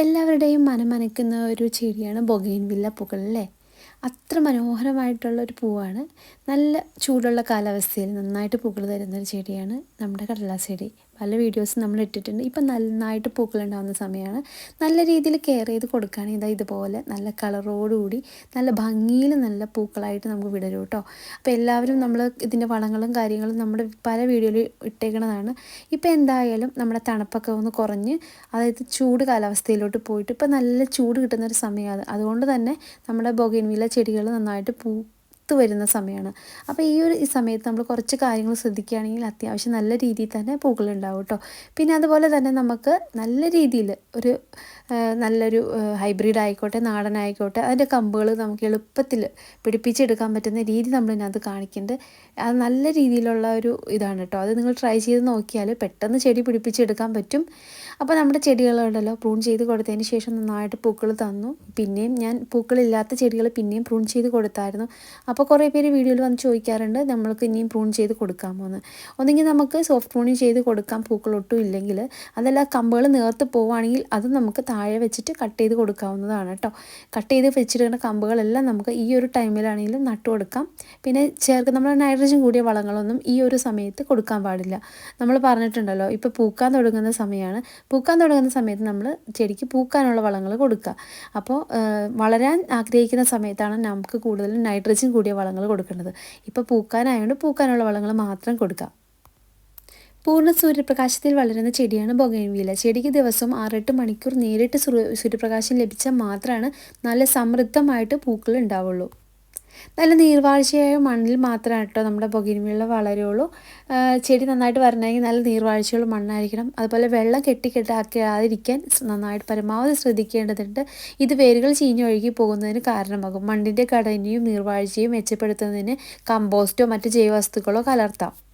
എല്ലാവരുടെയും മനമനക്കുന്ന ഒരു ചെടിയാണ് ബൊഗൈൻ വില്ല പൂക്കൾ അല്ലേ? അത്ര മനോഹരമായിട്ടുള്ള ഒരു പൂവാണ്. നല്ല ചൂടുള്ള കാലാവസ്ഥയിൽ നന്നായിട്ട് പൂക്കൾ തരുന്ന ഒരു ചെടിയാണ് നമ്മുടെ കടലാസ് ചെടി. പല വീഡിയോസും നമ്മൾ ഇട്ടിട്ടുണ്ട്. ഇപ്പം നന്നായിട്ട് പൂക്കളുണ്ടാകുന്ന സമയമാണ്. നല്ല രീതിയിൽ കെയർ ചെയ്ത് കൊടുക്കുകയാണെങ്കിൽ ഇതാ ഇതുപോലെ നല്ല കളറോടുകൂടി നല്ല ഭംഗിയിൽ നല്ല പൂക്കളായിട്ട് നമുക്ക് വിടരും കേട്ടോ. അപ്പോൾ എല്ലാവരും നമ്മൾ ഇതിന്റെ വളങ്ങളും കാര്യങ്ങളും നമ്മുടെ പല വീഡിയോയിൽ ഇട്ടേക്കുന്നതാണ് ഇപ്പോൾ എന്തായാലും നമ്മുടെ തണുപ്പൊക്കെ ഒന്ന് കുറഞ്ഞ് അതായത് ചൂട് കാലാവസ്ഥയിലോട്ട് പോയിട്ട് ഇപ്പോൾ നല്ല ചൂട് കിട്ടുന്ന ഒരു സമയമാണ്. അതുകൊണ്ട് തന്നെ നമ്മുടെ ബൊഗൈൻവില ചെടികൾ നന്നായിട്ട് പൂ പൂത്ത് വരുന്ന സമയമാണ്. അപ്പോൾ ഈ ഒരു സമയത്ത് നമ്മൾ കുറച്ച് കാര്യങ്ങൾ ശ്രദ്ധിക്കുകയാണെങ്കിൽ അത്യാവശ്യം നല്ല രീതിയിൽ തന്നെ പൂക്കളുണ്ടാവും കേട്ടോ പിന്നെ അതുപോലെ തന്നെ നമുക്ക് നല്ല രീതിയിൽ ഒരു നല്ലൊരു ഹൈബ്രിഡ് ആയിക്കോട്ടെ നാടൻ ആയിക്കോട്ടെ അതിന്റെ കമ്പുകൾ നമുക്ക് എളുപ്പത്തിൽ പിടിപ്പിച്ചെടുക്കാൻ പറ്റുന്ന രീതി നമ്മൾ ഇതിനകത്ത് കാണിക്കുന്നുണ്ട്. അത് നല്ല രീതിയിലുള്ള ഒരു ഇതാണ് കേട്ടോ അത് നിങ്ങൾ ട്രൈ ചെയ്ത് നോക്കിയാൽ പെട്ടെന്ന് ചെടി പിടിപ്പിച്ചെടുക്കാൻ പറ്റും. അപ്പോൾ നമ്മുടെ ചെടികളുണ്ടല്ലോ പ്രൂൺ ചെയ്ത് കൊടുത്തതിന് ശേഷം നന്നായിട്ട് പൂക്കൾ തന്നു. പിന്നെയും ഞാൻ പൂക്കളില്ലാത്ത ചെടികൾ പിന്നെയും പ്രൂൺ ചെയ്ത് കൊടുത്തായിരുന്നു. അപ്പോൾ കുറേ പേര് വീഡിയോയിൽ വന്ന് ചോദിക്കാറുണ്ട് നമ്മൾക്ക് ഇനിയും പ്രൂൺ ചെയ്ത് കൊടുക്കാമോ എന്ന് ഒന്നെങ്കിൽ നമുക്ക് സോഫ്റ്റ് പ്രൂണിങ് ചെയ്ത് കൊടുക്കാം പൂക്കളൊട്ടും ഇല്ലെങ്കിൽ. അതല്ല കമ്പുകൾ നേർത്ത് പോവുകയാണെങ്കിൽ അത് നമുക്ക് താഴെ വെച്ചിട്ട് കട്ട് ചെയ്ത് കൊടുക്കാവുന്നതാണ് കേട്ടോ. കട്ട് ചെയ്ത് വെച്ചിരിക്കുന്ന കമ്പുകളെല്ലാം നമുക്ക് ഈ ഒരു ടൈമിലാണെങ്കിലും നട്ടു കൊടുക്കാം. പിന്നെ ചേർക്ക് നമ്മൾ നൈട്രജൻ കൂടിയ വളങ്ങളൊന്നും ഈ ഒരു സമയത്ത് കൊടുക്കാൻ പാടില്ല. നമ്മൾ പറഞ്ഞിട്ടുണ്ടല്ലോ ഇപ്പോൾ പൂക്കാൻ തുടങ്ങുന്ന സമയമാണ് പൂക്കാൻ തുടങ്ങുന്ന സമയത്ത് നമ്മൾ ചെടിക്ക് പൂക്കാനുള്ള വളങ്ങൾ കൊടുക്കുക. അപ്പോൾ വളരാൻ ആഗ്രഹിക്കുന്ന സമയത്താണ് നമുക്ക് കൂടുതലും നൈട്രജൻ കൂടിയ വളങ്ങൾ കൊടുക്കേണ്ടത്. ഇപ്പോൾ പൂക്കാനായതുകൊണ്ട് പൂക്കാനുള്ള വളങ്ങൾ മാത്രം കൊടുക്കുക പൂർണ സൂര്യപ്രകാശത്തിൽ വളരുന്ന ചെടിയാണ് ബൊഗൈൻവില ചെടിക്ക് ദിവസം ആറെട്ട് മണിക്കൂർ നേരിട്ട് സൂര്യപ്രകാശം ലഭിച്ചാൽ മാത്രമാണ് നല്ല സമൃദ്ധമായിട്ട് പൂക്കൾ ഉണ്ടാവുള്ളൂ. നല്ല നീർവാഴ്ചയായ മണ്ണിൽ മാത്രമാണ് കേട്ടോ നമ്മുടെ പൊകിരിമീള വളരുള്ളൂ. ചെടി നന്നായിട്ട് വരണമെങ്കിൽ നല്ല നീർവാഴ്ചയുള്ള മണ്ണായിരിക്കണം. അതുപോലെ വെള്ളം കെട്ടിക്കെട്ടാക്കാതിരിക്കാൻ നന്നായിട്ട് പരമാവധി ശ്രദ്ധിക്കേണ്ടതുണ്ട്. ഇത് വേരുകൾ ചീഞ്ഞൊഴുകി പോകുന്നതിന് കാരണമാകും. മണ്ണിന്റെ ഘടനയും നീർവാഴ്ചയും മെച്ചപ്പെടുത്തുന്നതിന് കമ്പോസ്റ്റോ മറ്റ് ജൈവവസ്തുക്കളോ കലർത്താം.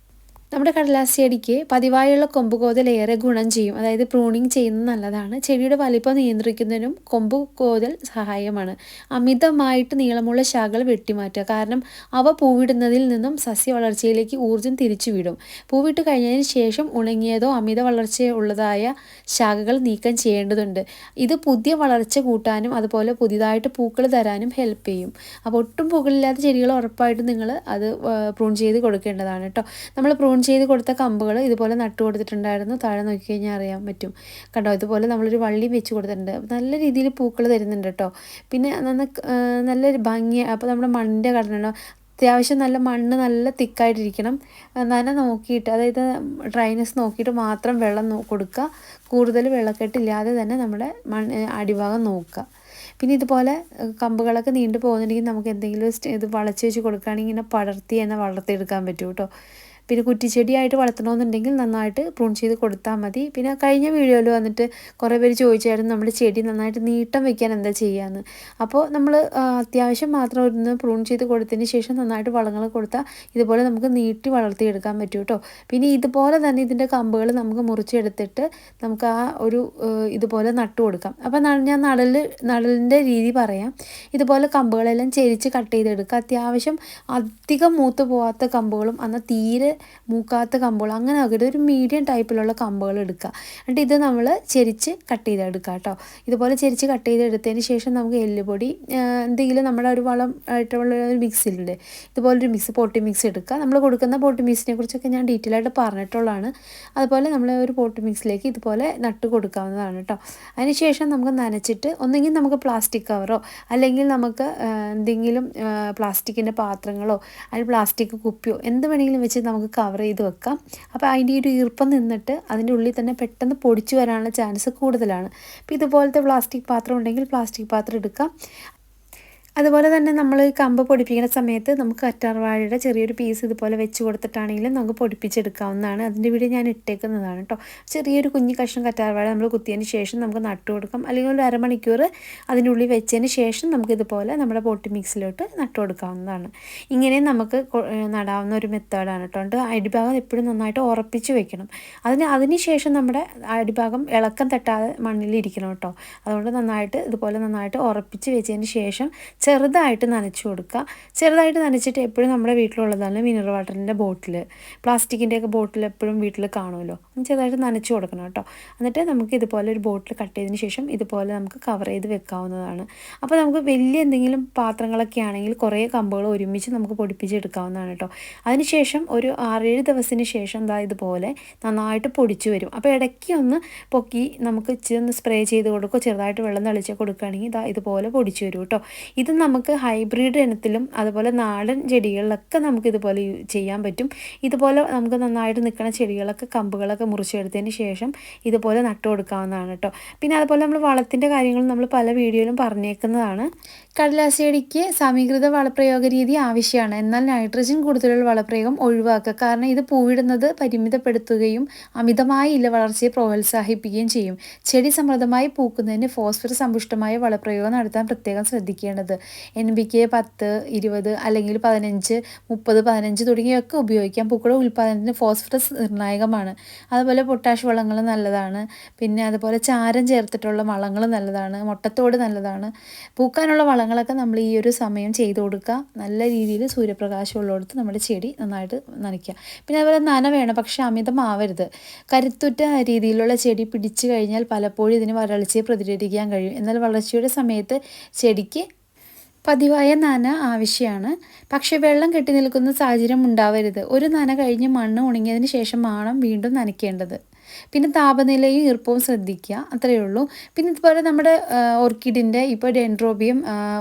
നമ്മുടെ കടലാസ് ചെടിക്ക് പതിവായുള്ള കൊമ്പ് കോതൽ ഏറെ ഗുണം ചെയ്യും. അതായത് പ്രൂണിങ് ചെയ്യുന്നത് നല്ലതാണ്. ചെടിയുടെ വലിപ്പം നിയന്ത്രിക്കുന്നതിനും കൊമ്പ് കോതൽ സഹായമാണ്. അമിതമായിട്ട് നീളമുള്ള ശാഖകൾ വെട്ടിമാറ്റുക. കാരണം അവ പൂവിടുന്നതിൽ നിന്നും സസ്യ വളർച്ചയിലേക്ക് ഊർജം തിരിച്ചുവിടും. പൂവിട്ട് കഴിഞ്ഞതിന് ശേഷം ഉണങ്ങിയതോ അമിത വളർച്ചയുള്ളതായ ശാഖകൾ നീക്കം ചെയ്യേണ്ടതുണ്ട്. ഇത് പുതിയ വളർച്ച കൂട്ടാനും അതുപോലെ പുതിയതായിട്ട് പൂക്കൾ തരാനും ഹെൽപ്പ് ചെയ്യും. അപ്പോൾ ഒട്ടും പൂക്കളില്ലാത്ത ചെടികൾ ഉറപ്പായിട്ടും നിങ്ങൾ അത് പ്രൂൺ ചെയ്ത് കൊടുക്കേണ്ടതാണ് കേട്ടോ. നമ്മൾ പ്രൂൺ ചെയ്ത് കൊടുത്ത കമ്പുകൾ ഇതുപോലെ നട്ടു കൊടുത്തിട്ടുണ്ടായിരുന്നു. താഴെ നോക്കി കഴിഞ്ഞാൽ അറിയാൻ പറ്റും. കണ്ടോ? ഇതുപോലെ നമ്മളൊരു വള്ളി വെച്ച് കൊടുത്തിട്ടുണ്ട്. നല്ല രീതിയിൽ പൂക്കൾ തരുന്നുണ്ട് കേട്ടോ. പിന്നെ നന്ന നല്ലൊരു ഭംഗി അപ്പോൾ നമ്മുടെ മണ്ണിന്റെ ഘടന അത്യാവശ്യം നല്ല മണ്ണ് നല്ല തിക്കായിട്ടിരിക്കണം. നന നോക്കിയിട്ട് അതായത് ഡ്രൈനസ് നോക്കിയിട്ട് മാത്രം വെള്ളം കൊടുക്കുക. കൂടുതൽ വെള്ളക്കെട്ടില്ലാതെ തന്നെ നമ്മുടെ മണ്ണ് അടിഭാഗം നോക്കുക. പിന്നെ ഇതുപോലെ കമ്പുകളൊക്കെ നീണ്ടു പോകുന്നുണ്ടെങ്കിൽ നമുക്ക് എന്തെങ്കിലും ഇത് വളച്ച് വെച്ച് കൊടുക്കുകയാണെങ്കിൽ ഇങ്ങനെ പടർത്തി തന്നെ വളർത്തിയെടുക്കാൻ പറ്റും കേട്ടോ. പിന്നെ കുറ്റിച്ചെടിയായിട്ട് വളർത്തണമെന്നുണ്ടെങ്കിൽ നന്നായിട്ട് പ്രൂൺ ചെയ്ത് കൊടുത്താൽ മതി. പിന്നെ കഴിഞ്ഞ വീഡിയോയിൽ വന്നിട്ട് കുറേ പേര് ചോദിച്ചായിരുന്നു നമ്മുടെ ചെടി നന്നായിട്ട് നീട്ടം വെക്കാൻ എന്താ ചെയ്യാന്ന്. അപ്പോൾ നമ്മൾ അത്യാവശ്യം മാത്രം ഒന്ന് പ്രൂൺ ചെയ്ത് കൊടുത്തതിന് ശേഷം നന്നായിട്ട് വളങ്ങൾ കൊടുത്താൽ ഇതുപോലെ നമുക്ക് നീട്ടി വളർത്തിയെടുക്കാൻ പറ്റും കേട്ടോ. പിന്നെ ഇതുപോലെ തന്നെ ഇതിന്റെ കമ്പുകൾ നമുക്ക് മുറിച്ചെടുത്തിട്ട് നമുക്ക് ആ ഒരു ഇതുപോലെ നട്ടു കൊടുക്കാം. അപ്പോൾ ഞാൻ നടൽ നടലിന്റെ രീതി പറയാം. ഇതുപോലെ കമ്പുകളെല്ലാം ചെരിച്ച് കട്ട് ചെയ്തെടുക്കുക. അത്യാവശ്യം അധികം മൂത്ത് പോവാത്ത കമ്പുകളും എന്നാൽ തീരെ മൂക്കാത്ത കമ്പുകൾ അങ്ങനെ ആകരുത് ഒരു മീഡിയം ടൈപ്പിലുള്ള കമ്പുകൾ എടുക്കുക. എന്നിട്ട് ഇത് നമ്മൾ ചെരിച്ച് കട്ട് ചെയ്തെടുക്കുക കേട്ടോ ഇതുപോലെ ചെരിച്ച് കട്ട് ചെയ്തെടുത്തതിന് ശേഷം നമുക്ക് എല്ലുപൊടി എന്തെങ്കിലും നമ്മുടെ ഒരു വളം ആയിട്ടുള്ള ഒരു മിക്സിലുണ്ട് ഇതുപോലൊരു മിക്സ് പോട്ടി മിക്സ് എടുക്കുക. നമ്മൾ കൊടുക്കുന്ന പോട്ടി മിക്സിനെ കുറിച്ചൊക്കെ ഞാൻ ഡീറ്റെയിൽ ആയിട്ട് പറഞ്ഞിട്ടുള്ളതാണ്. അതുപോലെ നമ്മൾ ഒരു പോട്ടി മിക്സിലേക്ക് ഇതുപോലെ നട്ട് കൊടുക്കാവുന്നതാണ് കേട്ടോ അതിനുശേഷം നമുക്ക് നനച്ചിട്ട് ഒന്നെങ്കിൽ നമുക്ക് പ്ലാസ്റ്റിക് കവറോ അല്ലെങ്കിൽ നമുക്ക് എന്തെങ്കിലും പ്ലാസ്റ്റിക്കിന്റെ പാത്രങ്ങളോ അല്ലെങ്കിൽ പ്ലാസ്റ്റിക് കുപ്പിയോ എന്ത് വേണമെങ്കിലും വെച്ച് നമുക്ക് കവർ ചെയ്ത് വെക്കാം. അപ്പോൾ അതിന്റെ ഒരു ഈർപ്പം നിന്നിട്ട് അതിന്റെ ഉള്ളിൽ തന്നെ പെട്ടെന്ന് പൊടിച്ചു വരാനുള്ള ചാൻസ് കൂടുതലാണ്. അപ്പോൾ ഇതുപോലത്തെ പ്ലാസ്റ്റിക് പാത്രം ഉണ്ടെങ്കിൽ പ്ലാസ്റ്റിക് പാത്രം എടുക്കാം. അതുപോലെ തന്നെ നമ്മൾ കമ്പ് പൊടിപ്പിക്കുന്ന സമയത്ത് നമുക്ക് അറ്റാർവാഴയുടെ ചെറിയൊരു പീസ് ഇതുപോലെ വെച്ച് കൊടുത്തിട്ടാണെങ്കിലും നമുക്ക് പൊടിപ്പിച്ചെടുക്കാവുന്നതാണ്. അതിന്റെ വീട് ഞാൻ ഇട്ടേക്കുന്നതാണ് കേട്ടോ. ചെറിയൊരു കുഞ്ഞു കഷ്ണം കറ്റാർവാഴ നമ്മൾ കുത്തിയതിന് ശേഷം നമുക്ക് നട്ടു കൊടുക്കാം. അല്ലെങ്കിൽ ഒരു അരമണിക്കൂർ അതിനുള്ളിൽ വെച്ചതിന് ശേഷം നമുക്ക് ഇതുപോലെ നമ്മുടെ പൊട്ടി മിക്സിലോട്ട് നട്ടു കൊടുക്കാവുന്നതാണ്. ഇങ്ങനെ നമുക്ക് നടാവുന്ന ഒരു മെത്തേഡാണ് കേട്ടോ. അടിഭാഗം എപ്പോഴും നന്നായിട്ട് ഉറപ്പിച്ച് വെക്കണം. അതിന് അതിന് ശേഷം നമ്മുടെ അടിഭാഗം ഇളക്കം തട്ടാതെ മണ്ണിൽ ഇരിക്കണം കേട്ടോ. അതുകൊണ്ട് നന്നായിട്ട് ഇതുപോലെ നന്നായിട്ട് ഉറപ്പിച്ച് വെച്ചതിന് ശേഷം ചെറുതായിട്ട് നനച്ചു കൊടുക്കുക. ചെറുതായിട്ട് നനച്ചിട്ട് എപ്പോഴും നമ്മുടെ വീട്ടിലുള്ളതാണ് മിനറൽ വാട്ടറിന്റെ ബോട്ടിൽ പ്ലാസ്റ്റിക്കിന്റെയൊക്കെ ബോട്ടിൽ എപ്പോഴും വീട്ടിൽ കാണുമല്ലോ. ചെറുതായിട്ട് നനച്ചു കൊടുക്കണം കേട്ടോ. എന്നിട്ട് നമുക്ക് ഇതുപോലെ ഒരു ബോട്ടിൽ കട്ട് ചെയ്തതിന് ശേഷം ഇതുപോലെ നമുക്ക് കവർ ചെയ്ത് വെക്കാവുന്നതാണ്. അപ്പോൾ നമുക്ക് വലിയ എന്തെങ്കിലും പാത്രങ്ങളൊക്കെ ആണെങ്കിൽ കുറേ കമ്പുകൾ ഒരുമിച്ച് നമുക്ക് പൊടിപ്പിച്ചെടുക്കാവുന്നതാണ് കേട്ടോ. അതിനുശേഷം ഒരു ആറേഴ് ദിവസത്തിന് ശേഷം എന്താ ഇതുപോലെ നന്നായിട്ട് പൊടിച്ചു വരും. അപ്പോൾ ഇടയ്ക്ക് ഒന്ന് പൊക്കി നമുക്ക് ഇച്ചിരി ഒന്ന് സ്പ്രേ ചെയ്ത് കൊടുക്കുക ചെറുതായിട്ട് വെള്ളം തളിച്ച് കൊടുക്കുകയാണെങ്കിൽ ഇതാ ഇതുപോലെ പൊടിച്ചു വരും കേട്ടോ. ഇത് നമുക്ക് ഹൈബ്രിഡ് ഇനത്തിലും അതുപോലെ നാടൻ ചെടികളിലൊക്കെ നമുക്ക് ഇതുപോലെ ചെയ്യാൻ പറ്റും. ഇതുപോലെ നമുക്ക് നന്നായിട്ട് നിൽക്കുന്ന ചെടികളൊക്കെ കമ്പുകളൊക്കെ മുറിച്ചെടുത്തതിന് ശേഷം ഇതുപോലെ നട്ടു കൊടുക്കാവുന്നതാണ് കേട്ടോ പിന്നെ അതുപോലെ നമ്മൾ വളത്തിന്റെ കാര്യങ്ങൾ നമ്മൾ പല വീഡിയോയിലും പറഞ്ഞേക്കുന്നതാണ്. കടലാസിയടിക്ക് സമീകൃത വളപ്രയോഗ രീതി ആവശ്യമാണ്. എന്നാൽ നൈട്രജൻ കൂടുതലുള്ള വളപ്രയോഗം ഒഴിവാക്കുക. കാരണം ഇത് പൂവിടുന്നത് പരിമിതപ്പെടുത്തുകയും അമിതമായ ഇല വളർച്ചയെ പ്രോത്സാഹിപ്പിക്കുകയും ചെയ്യും. ചെടി സമൃദ്ധമായി പൂക്കുന്നതിന് ഫോസ്ഫറസ് സമ്പുഷ്ടമായ വളപ്രയോഗം നടത്താൻ പ്രത്യേകം ശ്രദ്ധിക്കേണ്ടത്. എൻ ബി കെ പത്ത് ഇരുപത് അല്ലെങ്കിൽ പതിനഞ്ച് മുപ്പത് പതിനഞ്ച് തുടങ്ങിയൊക്കെ ഉപയോഗിക്കാം. പൂക്കളുടെ ഉൽപ്പാദനത്തിന് ഫോസ്ഫറസ് നിർണായകമാണ്. അതുപോലെ പൊട്ടാഷ് വളങ്ങൾ നല്ലതാണ്. പിന്നെ അതുപോലെ ചാരം ചേർത്തിട്ടുള്ള വളങ്ങൾ നല്ലതാണ്. മുട്ടത്തോട് നല്ലതാണ്. പൂക്കാനുള്ള വളങ്ങളൊക്കെ നമ്മൾ ഈ ഒരു സമയം ചെയ്തു കൊടുക്കുക. നല്ല രീതിയിൽ സൂര്യപ്രകാശം ഉള്ളിടത്ത് നമ്മുടെ ചെടി നന്നായിട്ട് നനയ്ക്കുക. പിന്നെ അതുപോലെ നന വേണം പക്ഷേ അമിതമാവരുത് കരുത്തുറ്റ രീതിയിലുള്ള ചെടി പിടിച്ചു കഴിഞ്ഞാൽ പലപ്പോഴും ഇതിന് വരൾച്ചയെ പ്രതിരോധിക്കാൻ കഴിയും. എന്നാൽ വളർച്ചയുടെ സമയത്ത് ചെടിക്ക് പതിവായ നന ആവശ്യമാണ് പക്ഷേ വെള്ളം കെട്ടി നിൽക്കുന്ന സാഹചര്യം ഉണ്ടാവരുത്. ഒരു നന കഴിഞ്ഞ് മണ്ണ് ഉണങ്ങിയതിന് ശേഷം ആണ് വീണ്ടും നനയ്ക്കേണ്ടത്. പിന്നെ താപനിലയും ഈർപ്പവും ശ്രദ്ധിക്കുക അത്രയേ ഉള്ളൂ. പിന്നെ ഇതുപോലെ നമ്മുടെ ഓർക്കിഡിന്റെ ഇപ്പോൾ ഡെൻഡ്രോബിയം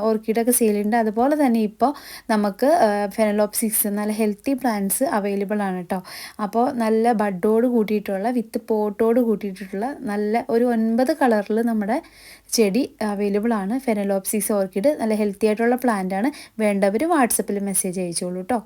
ഓർക്കിഡൊക്കെ സെയിലുണ്ട് അതുപോലെ തന്നെ ഇപ്പോൾ നമുക്ക് ഫെനലോപ്സിക്സ് നല്ല ഹെൽത്തി പ്ലാന്റ്സ് അവൈലബിൾ ആണ് കേട്ടോ അപ്പോൾ നല്ല ബഡോട് കൂട്ടിയിട്ടുള്ള വിത്ത് പോട്ടോട് കൂട്ടിയിട്ടുള്ള നല്ല ഒരു ഒൻപത് കളറിൽ നമ്മുടെ ചെടി അവൈലബിൾ ആണ്. ഫെനലോപ്സിക്സ് ഓർക്കിഡ് നല്ല ഹെൽത്തി ആയിട്ടുള്ള പ്ലാന്റ് ആണ്. വേണ്ടവർ വാട്സപ്പിൽ മെസ്സേജ് അയച്ചോളൂ കേട്ടോ